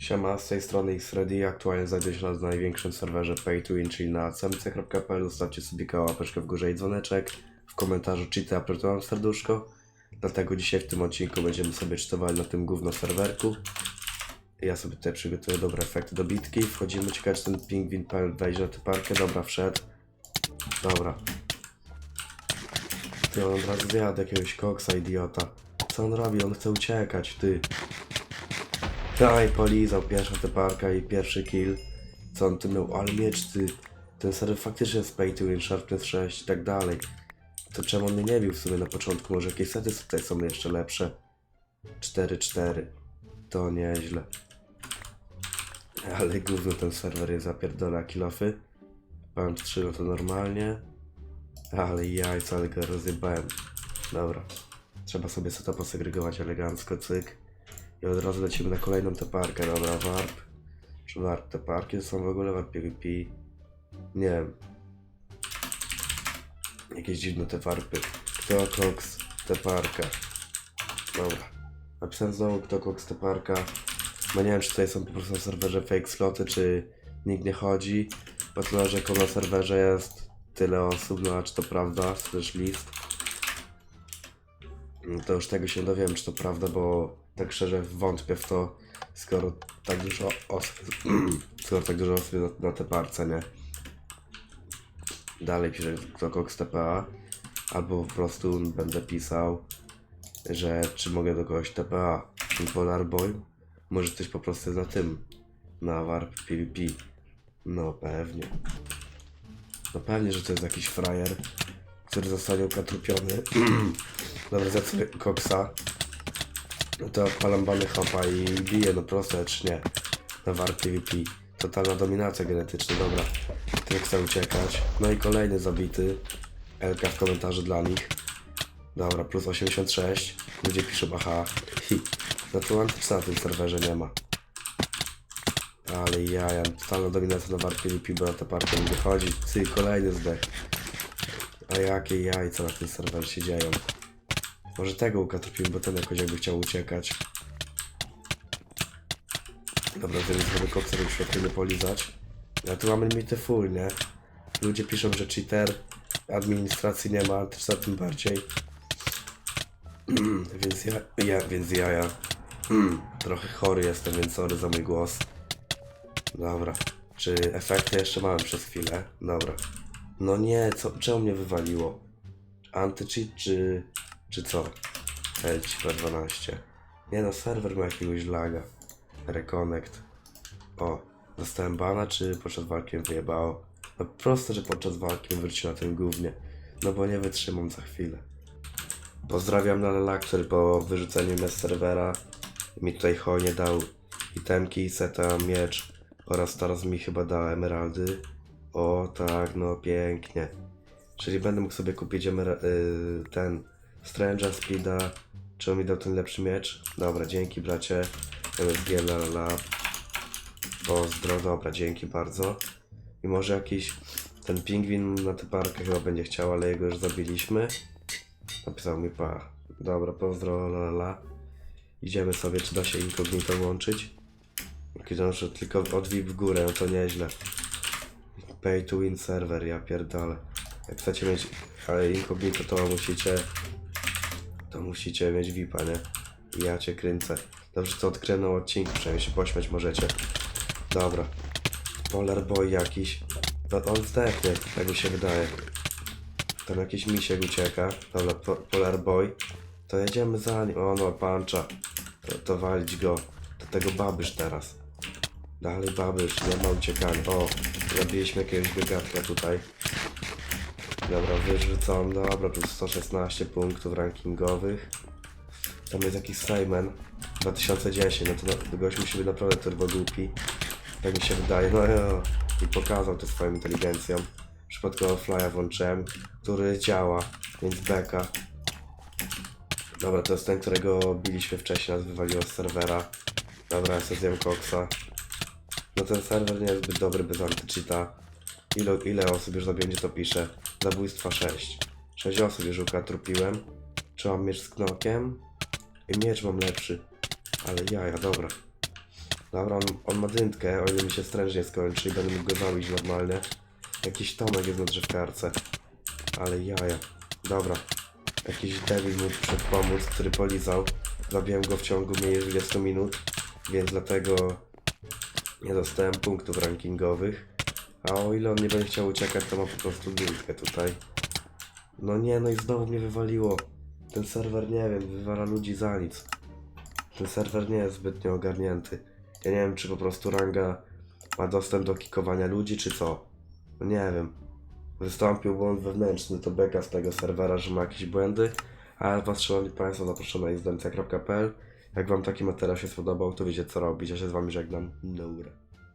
Siema, z tej strony X-Ready. Aktualnie znajduję się na największym serwerze Pay to Win, czyli na cmc.pl. Zostawcie sobie łapeczkę w górze i dzwoneczek. W komentarzu cheaty apretuję serduszko. Dlatego dzisiaj w tym odcinku będziemy sobie czytowali na tym gówno serwerku. Ja sobie tutaj przygotuję dobre efekty do bitki. Wchodzimy, ciekawe czy ten pingwin PL wejdzie na tę parkę. Dobra, wszedł. Dobra. Ty on od razu zjadł jakiegoś koksa, idiota. Co on robi? On chce uciekać, ty. Daj, polizał pierwsza te parka i pierwszy kill. Co on tu miał? Ale miecz ty. Ten serwer faktycznie jest pay to win, sharpness 6 i tak dalej. To czemu on mnie nie bił w sumie na początku? Może jakieś sety tutaj są jeszcze lepsze? 4-4. To nieźle. Ale gówno ten serwer jest zapierdolę kilofy. Mam 3 no to normalnie. Ale jajca, ale go rozjebałem. Dobra. Trzeba sobie seta posegregować elegancko, cyk. I od razu lecimy na kolejną tę parkę, dobra, warp. Czy warp te parki są w ogóle warp PvP? Nie wiem. Jakieś dziwne te warpy. Kto koks te parka? Dobra. Napisałem znowu kto koks te parka. No nie wiem czy tutaj są po prostu na serwerze fake sloty, czy nikt nie chodzi. Bo że jako na serwerze jest tyle osób, no a czy to prawda, slash list. To już tego się dowiem, czy to prawda, bo tak szczerze wątpię w to, skoro tak dużo osób, skoro tak dużo osób na, na te parce, nie? Dalej piszę to Cox TPA, albo po prostu będę pisał, że czy mogę do kogoś TPA, Polar Boy, może ktoś po prostu na tym, na warp PvP, no pewnie. No pewnie, że to jest jakiś frajer, który zostanie ukatrupiony. Dobra, sobie koksa. No to odpalam bany hopa i biję, no proste, czy nie. Na war PvP. Totalna dominacja genetyczna, dobra. Ten chce uciekać. No i kolejny zabity. Elka w komentarzu dla nich. Dobra, plus 86. Ludzie piszą, aha. Hi. No to antyczna na tym serwerze nie ma. Ale jaja, totalna dominacja na war PvP, bo na tę partię nie wychodzi. Ty, kolejny zdech. A jakie jajca na tym serwerze się dzieją. Może tego ukatrupił, bo ten jakoś jakby chciał uciekać. Dobra, teraz sobie koksa żeby świetnie nie polizać. A tu mamy limity full, nie? Ludzie piszą, że cheater, administracji nie ma, też za tym bardziej. więc ja, ja, więc ja, ja. trochę chory jestem, więc sorry za mój głos. Dobra. Czy efekty jeszcze mamy przez chwilę? Dobra. No nie, co, czemu mnie wywaliło? Anty-cheat czy, czy co? Edge 12 Nie no, serwer ma jakiegoś laga. Reconnect. O, dostałem bana, czy podczas walki wyjebało? No proste, że podczas walki mnie wróci na tym głównie. No bo nie wytrzymam za chwilę. Pozdrawiam Lalela, który po wyrzuceniu mnie z serwera mi tutaj hojnie dał itemki, seta, miecz oraz teraz mi chyba dał emeraldy. O tak, no pięknie. Czyli będę mógł sobie kupić emera- y, ten Stranger Speeda. Czy on mi dał ten lepszy miecz? Dobra, dzięki bracie. MSG la la. Pozdro, dobra, dzięki bardzo. I może jakiś ten pingwin na tę parkę chyba będzie chciał, ale jego już zabiliśmy. Napisał mi pa. Dobra, pozdro, la la. Idziemy sobie, czy da się incognito włączyć. Jakiś że tylko odwip w górę, no to nieźle. Pay to win server, ja pierdolę. Jak chcecie mieć ale to musicie to musicie mieć VIPa, nie? Ja cię kręcę. Dobrze, to odkryłem na odcinku, przynajmniej się pośmiać możecie. Dobra. Polar Boy jakiś. No on zdechnie, tak mi się wydaje. Tam jakiś misiek ucieka. Dobra, po, Polar Boy. To jedziemy za nim. O no, pancza. To, to walić go. Do tego babysz teraz. Dalej babysz, nie ma uciekania. O, zabiliśmy jakiegoś biegatka tutaj. Dobra, wyrzucam, dobra, plus 116 punktów rankingowych. Tam jest jakiś Simon 2010, no to gość musi być naprawdę turbo głupi. Tak mi się wydaje, no jo. I pokazał to swoją inteligencją. Przypadkowo flya włączyłem, który działa, więc beka. Dobra, to jest ten, którego biliśmy wcześniej, nas wywaliło z serwera. Dobra, ja sobie koksa. No ten serwer nie jest zbyt dobry bez antycheata. Ile, ile osób już zabędzie to pisze? Zabójstwa 6. 6 osób już ukatrupiłem. Czy mam miecz z knokiem? I miecz mam lepszy. Ale jaja, dobra. Dobra, on, on ma dyntkę, o ile mi się strężnie skończy i będę mógł go zabić normalnie. Jakiś Tomek jest na drzewkarce. Ale jaja. Dobra. Jakiś debil przyszedł pomóc, który polizał. Zabiłem go w ciągu mniej niż 20 minut, więc dlatego nie dostałem punktów rankingowych. A o ile on nie będzie chciał uciekać, to ma po prostu dyntkę tutaj. No nie, no i znowu mnie wywaliło. Ten serwer, nie wiem, wywala ludzi za nic. Ten serwer nie jest zbytnio ogarnięty. Ja nie wiem, czy po prostu ranga ma dostęp do kikowania ludzi, czy co. No nie wiem. Wystąpił błąd wewnętrzny, to beka z tego serwera, że ma jakieś błędy. A was, szanowni państwo, zapraszam na izdencja.pl. Jak wam taki materiał się spodobał, to wiecie co robić. Ja się z wami żegnam. Dobra.